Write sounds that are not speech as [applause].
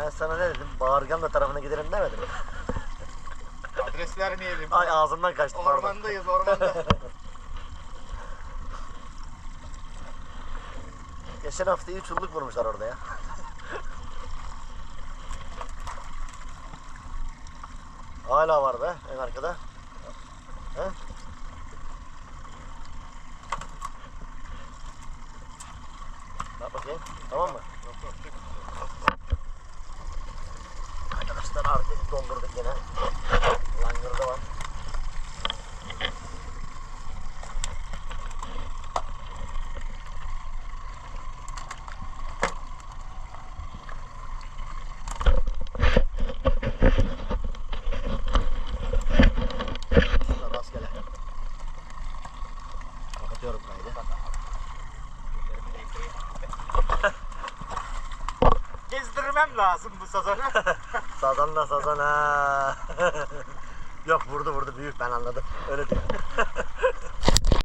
Ben sana ne dedim? Bağırganla tarafına gidelim demedim. mi? Adres vermeyelim. Ay ağzımdan kaçtı pardon. Ormandayız ormanda. [laughs] Geçen hafta iyi çulluk vurmuşlar orada ya. [laughs] Hala var be en arkada. He? Bak bakayım. Tamam mı? Yok yok Gezdirmem lazım bu sazanı. [laughs] Sazan da sazan ha. [laughs] Yok vurdu vurdu büyük ben anladım. Öyle değil. [laughs]